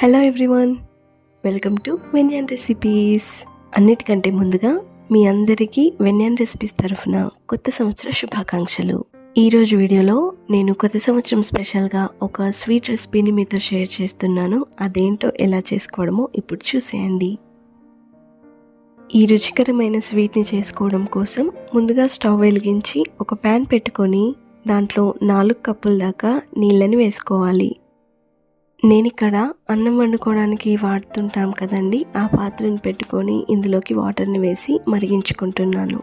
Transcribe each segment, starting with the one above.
Hello everyone welcome to వెన్యాన్ recipes అన్నిటికంటే ముందుగా మీ అందరికీ వెన్యాన్ రెసిపీస్ తరఫున కొత్త సంవత్సర శుభాకాంక్షలు. ఈరోజు వీడియోలో నేను కొత్త సంవత్సరం స్పెషల్గా ఒక స్వీట్ రెసిపీని మీతో షేర్ చేస్తున్నాను. అదేంటో ఎలా చేసుకోవడమో ఇప్పుడు చూసేయండి. ఈ రుచికరమైన స్వీట్ని చేసుకోవడం కోసం ముందుగా స్టవ్ వెలిగించి ఒక ప్యాన్ పెట్టుకొని దాంట్లో నాలుగు కప్పుల దాకా నీళ్ళని వేసుకోవాలి. నేను ఇక్కడ అన్నం వండుకోవడానికి వాడుతుంటాం కదండి ఆ పాత్రను పెట్టుకొని ఇందులోకి వాటర్ని వేసి మరిగించుకుంటున్నాను.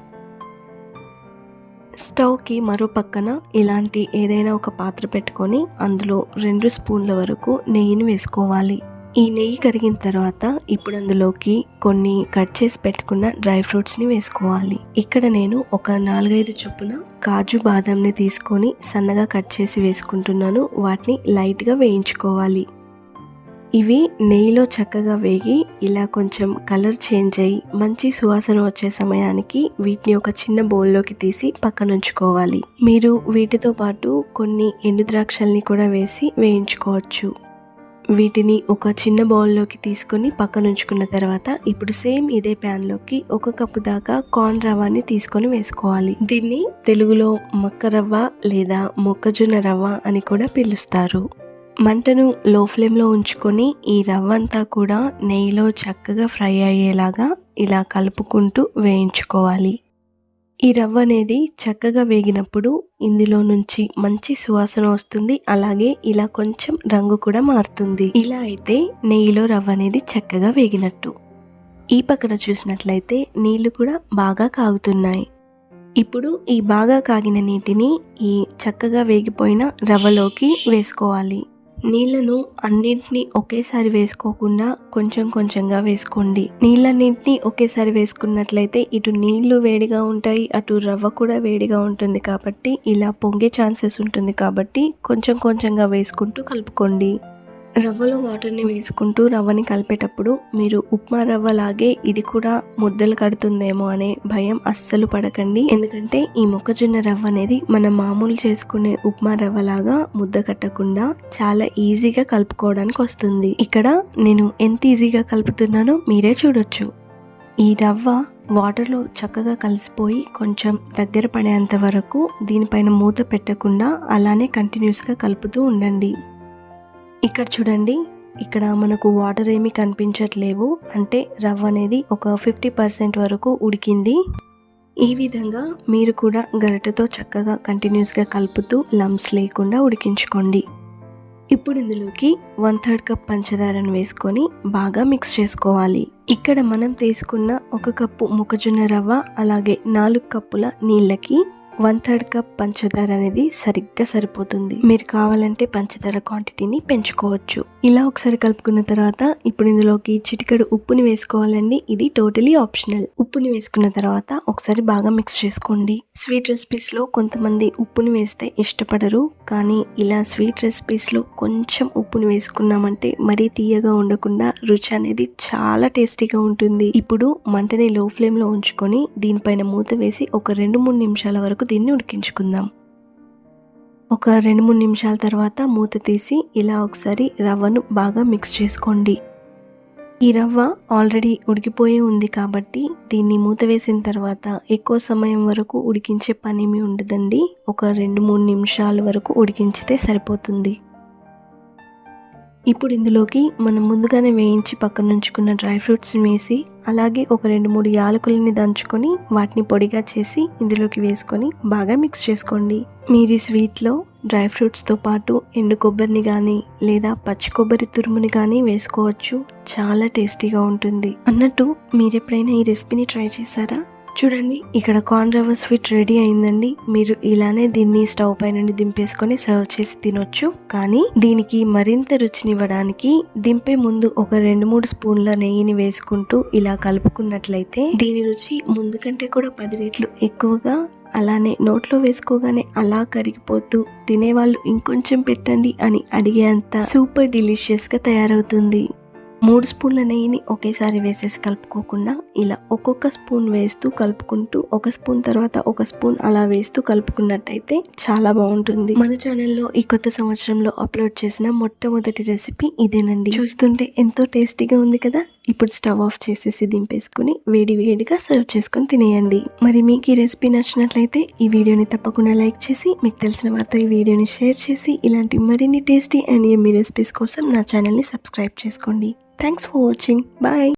స్టవ్కి మరో పక్కన ఇలాంటి ఏదైనా ఒక పాత్ర పెట్టుకొని అందులో రెండు స్పూన్ల వరకు నెయ్యిని వేసుకోవాలి. ఈ నెయ్యి కరిగిన తర్వాత ఇప్పుడు అందులోకి కొన్ని కట్ చేసి పెట్టుకున్న డ్రై ఫ్రూట్స్ని వేసుకోవాలి. ఇక్కడ నేను ఒక నాలుగైదు చొప్పున కాజు బాదంని తీసుకొని సన్నగా కట్ చేసి వేసుకుంటున్నాను. వాటిని లైట్గా వేయించుకోవాలి. ఇవి నెయ్యిలో చక్కగా వేగి ఇలా కొంచెం కలర్ చేంజ్ అయ్యి మంచి సువాసన వచ్చే సమయానికి వీటిని ఒక చిన్న బౌల్లోకి తీసి పక్కనుంచుకోవాలి మీరు వీటితో పాటు కొన్ని ఎండు ద్రాక్షల్ని కూడా వేసి వేయించుకోవచ్చు. వీటిని ఒక చిన్న బౌల్లోకి తీసుకొని పక్కన ఉంచుకున్న తర్వాత ఇప్పుడు సేమ్ ఇదే ప్యాన్లోకి ఒక కప్పు దాకా కార్న్ రవ్వని తీసుకొని వేసుకోవాలి. దీన్ని తెలుగులో మక్క రవ్వ లేదా మొక్కజొన్న రవ్వ అని కూడా పిలుస్తారు. మంటను లో ఫ్లేమ్లో ఉంచుకొని ఈ రవ్వ అంతా కూడా నెయ్యిలో చక్కగా ఫ్రై అయ్యేలాగా ఇలా కలుపుకుంటూ వేయించుకోవాలి. ఈ రవ్వ అనేది చక్కగా వేగినప్పుడు ఇందులో నుంచి మంచి సువాసన వస్తుంది. అలాగే ఇలా కొంచెం రంగు కూడా మారుతుంది. ఇలా అయితే నెయ్యిలో రవ్వ అనేది చక్కగా వేగినట్టు. ఈ పక్కన చూసినట్లయితే నీళ్ళు కూడా బాగా కాగుతున్నాయి. ఇప్పుడు ఈ బాగా కాగిన నీటిని ఈ చక్కగా వేగిపోయిన రవ్వలోకి వేసుకోవాలి. నీళ్ళను అన్నింటినీ ఒకేసారి వేసుకోకుండా కొంచెం కొంచెంగా వేసుకోండి. నీళ్ళన్నింటినీ ఒకేసారి వేసుకున్నట్లయితే ఇటు నీళ్ళు వేడిగా ఉంటాయి అటు రవ్వ కూడా వేడిగా ఉంటుంది కాబట్టి ఇలా పొంగే ఛాన్సెస్ ఉంటుంది కాబట్టి కొంచెం కొంచెంగా వేసుకుంటూ కలుపుకోండి. రవ్వలో వాటర్ని వేసుకుంటూ రవ్వని కలిపేటప్పుడు మీరు ఉప్మా రవ్వ లాగే ఇది కూడా ముద్దలు కడుతుందేమో అనే భయం అస్సలు పడకండి. ఎందుకంటే ఈ మొక్కజొన్న రవ్వ అనేది మనం మామూలు చేసుకునే ఉప్మా రవ్వ లాగా ముద్ద కట్టకుండా చాలా ఈజీగా కలుపుకోవడానికి వస్తుంది. ఇక్కడ నేను ఎంత ఈజీగా కలుపుతున్నానో మీరే చూడొచ్చు. ఈ రవ్వ వాటర్లో చక్కగా కలిసిపోయి కొంచెం దగ్గర పడేంత వరకు దీనిపైన మూత పెట్టకుండా అలానే కంటిన్యూస్గా కలుపుతూ ఉండండి. ఇక్కడ చూడండి ఇక్కడ మనకు వాటర్ ఏమీ కనిపించట్లేవు. అంటే రవ్వ అనేది ఒక ఫిఫ్టీ పర్సెంట్ వరకు ఉడికింది. ఈ విధంగా మీరు కూడా గరిటెతో చక్కగా కంటిన్యూస్గా కలుపుతూ లమ్స్ లేకుండా ఉడికించుకోండి. ఇప్పుడు ఇందులోకి వన్ థర్డ్ కప్ పంచదారను వేసుకొని బాగా మిక్స్ చేసుకోవాలి. ఇక్కడ మనం తీసుకున్న ఒక కప్పు మొక్కజొన్న రవ్వ అలాగే నాలుగు కప్పుల నీళ్ళకి వన్ థర్డ్ కప్ పంచదార అనేది సరిగ్గా సరిపోతుంది. మీరు కావాలంటే పంచదార క్వాంటిటీని పెంచుకోవచ్చు. ఇలా ఒకసారి కలుపుకున్న తర్వాత ఇప్పుడు ఇందులోకి చిటికెడు ఉప్పుని వేసుకోవాలండి. ఇది టోటలీ ఆప్షనల్ ఉప్పుని వేసుకున్న తర్వాత ఒకసారి బాగా మిక్స్ చేసుకోండి. స్వీట్ రెసిపీస్లో కొంతమంది ఉప్పుని వేస్తే ఇష్టపడరు. కానీ ఇలా స్వీట్ రెసిపీస్లో కొంచెం ఉప్పుని వేసుకున్నామంటే మరీ తీయగా ఉండకుండా రుచి అనేది చాలా టేస్టీగా ఉంటుంది. ఇప్పుడు మంటని లో ఫ్లేమ్లో ఉంచుకొని దీనిపైన మూత వేసి ఒక రెండు మూడు నిమిషాల వరకు దీన్ని ఉడికించుకుందాం. ఒక రెండు మూడు నిమిషాల తర్వాత మూత తీసి ఇలా ఒకసారి రవ్వను బాగా మిక్స్ చేసుకోండి. ఈ రవ్వ ఆల్రెడీ ఉడికిపోయి ఉంది కాబట్టి దీన్ని మూత వేసిన తర్వాత ఎక్కువ సమయం వరకు ఉడికించే పనేమి ఉండదండి. ఒక రెండు మూడు నిమిషాల వరకు ఉడికించితే సరిపోతుంది. ఇప్పుడు ఇందులోకి మనం ముందుగానే వేయించి పక్కన ఉంచుకున్న డ్రై ఫ్రూట్స్ని వేసి అలాగే ఒక రెండు మూడు యాలకులని దంచుకొని వాటిని పొడిగా చేసి ఇందులోకి వేసుకొని బాగా మిక్స్ చేసుకోండి. మీరు ఈ స్వీట్లో డ్రై ఫ్రూట్స్తో పాటు ఎండు కొబ్బరిని కానీ లేదా పచ్చి కొబ్బరి తురుముని కానీ వేసుకోవచ్చు. చాలా టేస్టీగా ఉంటుంది. అన్నట్టు మీరు ఎప్పుడైనా ఈ రెసిపీని ట్రై చేశారా? చూడండి ఇక్కడ కార్న్ రవ్వ స్వీట్ రెడీ అయిందండి. మీరు ఇలానే దీన్ని స్టవ్ పై నుండి దింపేసుకొని సర్వ్ చేసి తినొచ్చు. కానీ దీనికి మరింత రుచినివ్వడానికి దింపే ముందు ఒక రెండు మూడు స్పూన్ల నెయ్యిని వేసుకుంటూ ఇలా కలుపుకున్నట్లయితే దీని రుచి ముందు కంటే కూడా పది రెట్లు ఎక్కువగా అలానే నోట్లో వేసుకోగానే అలా కరిగిపోతూ తినేవాళ్ళు ఇంకొంచెం పెట్టండి అని అడిగేంత సూపర్ డిలీషియస్గా తయారవుతుంది. మూడు స్పూన్ల నెయ్యిని ఒకేసారి వేసేసి కలుపుకోకుండా ఇలా ఒక్కొక్క స్పూన్ వేస్తూ కలుపుకుంటూ ఒక స్పూన్ తర్వాత ఒక స్పూన్ అలా వేస్తూ కలుపుకున్నట్టయితే చాలా బాగుంటుంది. మన ఛానల్లో ఈ కొత్త సంవత్సరంలో అప్లోడ్ చేసిన మొట్టమొదటి రెసిపీ ఇదేనండి. చూస్తుంటే ఎంతో టేస్టీగా ఉంది కదా? ఇప్పుడు స్టవ్ ఆఫ్ చేసేసి దింపేసుకుని వేడి వేడిగా సర్వ్ చేసుకొని తినేయండి. మరి మీకు ఈ రెసిపీ నచ్చినట్లయితే ఈ వీడియోని తప్పకుండా లైక్ చేసి మీకు తెలిసిన వారితో ఈ వీడియోని షేర్ చేసి ఇలాంటి మరిన్ని టేస్టీ అండ్ ఎమ్మీ రెసిపీస్ కోసం నా ఛానల్ని సబ్స్క్రైబ్ చేసుకోండి. Thanks for watching bye